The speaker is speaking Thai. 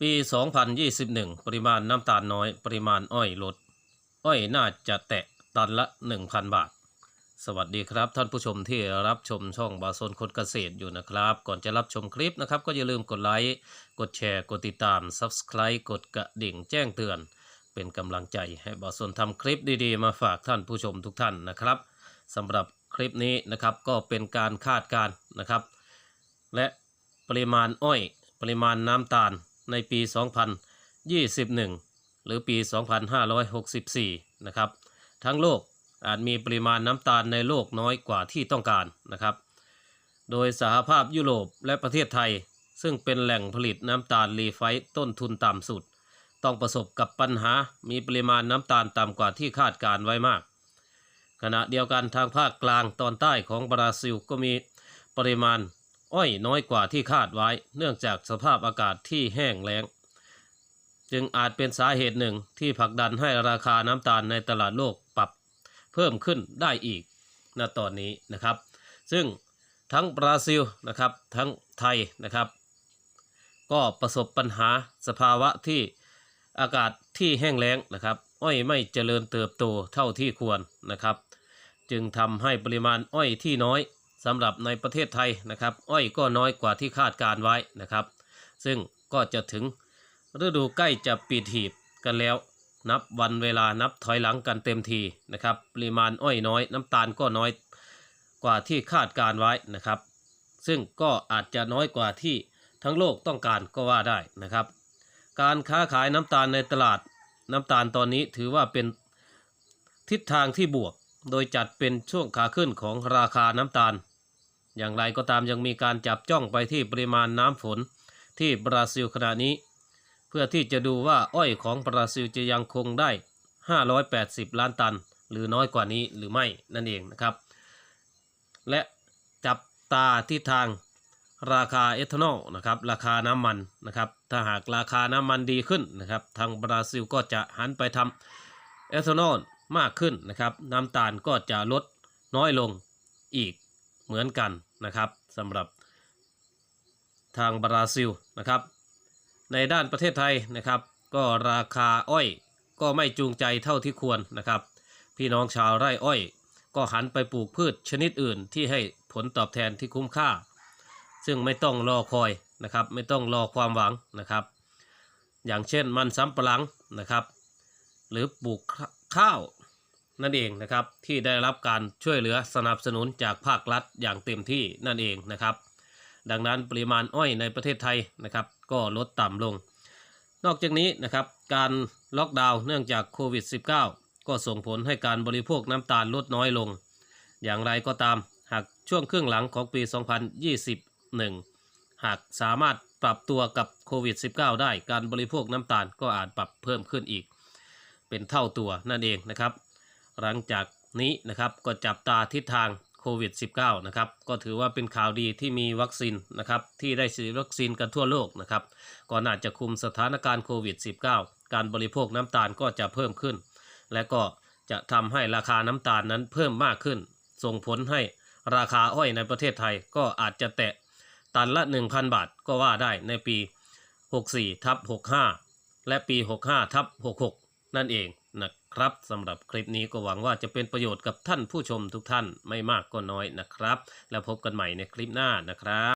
ปี 2021 ปริมาณน้ำตาลน้อย ปริมาณอ้อยลด อ้อยน่าจะแตะตันละ 1,000 บาท สวัสดีครับท่านผู้ชมที่รับชมช่องบาโซนคนเกษตรอยู่นะครับ ก่อนจะรับชมคลิปนะครับ ก็อย่าลืมกดไลค์ กดแชร์ กดติดตาม Subscribe กดกระดิ่งแจ้งเตือน เป็นกำลังใจให้บาโซนทำคลิปดีๆ มาฝากท่านผู้ชมทุกท่านนะครับสำหรับคลิปนี้นะครับก็เป็นการคาดการณ์นะครับ และปริมาณอ้อย ปริมาณน้ำตาล ในปี 2021 หรือปี 2564 นะครับ ทั้งโลกอาจมีปริมาณน้ำตาลในโลกน้อยกว่าที่ต้องการนะครับ โดยสหภาพยุโรปและประเทศไทย ซึ่งเป็นแหล่งผลิตน้ำตาลรีไฟต์ต้นทุนต่ำสุด ต้องประสบกับปัญหามีปริมาณน้ำตาลต่ำกว่าที่คาดการไว้มาก ขณะเดียวกันทางภาคกลางตอนใต้ของบราซิลก็มีปริมาณ อ้อยน้อยกว่าที่คาดไว้ เนื่องจากสภาพอากาศที่แห้งแล้ง จึงอาจเป็นสาเหตุหนึ่งที่ผลักดันให้ราคาน้ำตาลในตลาดโลกปรับเพิ่มขึ้นได้อีกณตอนนี้นะครับ ซึ่งทั้งบราซิลนะครับทั้งไทยนะครับ ก็ประสบปัญหาสภาวะที่อากาศที่แห้งแล้งนะครับ อ้อยไม่เจริญเติบโตเท่าที่ควรนะครับ จึงทำให้ปริมาณอ้อยที่น้อย สำหรับในประเทศไทยนะครับ อ้อยก็น้อยกว่าที่คาดการไว้นะครับ ซึ่งก็จะถึงฤดูใกล้จะปิดหีบกันแล้ว นับวันเวลานับถอยหลังกันเต็มทีนะครับ ปริมาณอ้อยน้อย น้ำตาลก็น้อยกว่าที่คาดการไว้นะครับ ซึ่งก็อาจจะน้อยกว่าที่ทั้งโลกต้องการก็ว่าได้นะครับ การค้าขายน้ำตาลในตลาดน้ำตาลตอนนี้ถือว่าเป็นทิศทางที่บวก โดยจัดเป็นช่วงขาขึ้นของราคาน้ำตาล อย่างไรก็ตามยังมีการจับจ้องไปที่ปริมาณน้ำฝนที่บราซิลขณะนี้ เพื่อที่จะดูว่าอ้อยของบราซิลจะยังคงได้ 580 ล้านตัน หรือน้อยกว่านี้หรือไม่นั่นเองนะครับ และจับตาที่ทางราคาเอทานอลนะครับราคาน้ำมันนะครับถ้าหากราคาน้ำมันดีขึ้นนะครับ ทางบราซิลก็จะหันไปทำเอทานอลมากขึ้นนะครับน้ำตาลก็จะลดน้อยลงอีก เหมือนกันนะครับสำหรับทางบราซิลนะครับ ในด้านประเทศไทยนะครับ ก็ราคาอ้อยก็ไม่จูงใจเท่าที่ควรนะครับ พี่น้องชาวไร่อ้อย ก็หันไปปลูกพืชชนิดอื่นที่ให้ผลตอบแทนที่คุ้มค่า ซึ่งไม่ต้องรอคอยนะครับ ไม่ต้องรอความหวังนะครับ อย่างเช่นมันสำปะหลังนะครับ หรือปลูกข้าว นั่นเองนะครับที่ได้รับการช่วยเหลือสนับสนุนจากภาครัฐอย่างเต็มที่นั่นเองนะครับ ดังนั้นปริมาณอ้อยในประเทศไทยนะครับ ก็ลดต่ำลง นอกจากนี้นะครับการล็อกดาวน์เนื่องจากโควิด -19 ก็ส่งผลให้การบริโภคน้ำตาลลดน้อยลง อย่างไรก็ตามหากช่วงครึ่งหลังของปี 2021 หากสามารถปรับตัวกับโควิด -19 ได้การบริโภคน้ำตาลก็อาจปรับเพิ่มขึ้นอีก เป็นเท่าตัวนั่นเองนะครับ หลังจากนี้นะครับก็จับตาทิศทางโควิด -19 นะครับก็ถือว่าเป็นข่าวดีที่มีวัคซีนนะครับที่ได้ฉีดวัคซีนกันทั่วโลกนะครับก็น่าจะคุมสถานการณ์โควิด -19 การบริโภคน้ำตาลก็จะเพิ่มขึ้น และก็จะทำให้ราคาน้ำตาลนั้นเพิ่มมากขึ้น ส่งผลให้ราคาอ้อยในประเทศไทยก็อาจจะแตะตันละ 1,000 บาทก็ว่าได้ในปี 64ทับ65 และปี 65ทับ66 นั่นเอง ครับสำหรับคลิปนี้ก็หวังว่าจะเป็นประโยชน์กับท่านผู้ชมทุกท่านไม่มากก็น้อยนะครับ แล้วพบกันใหม่ในคลิปหน้านะครับ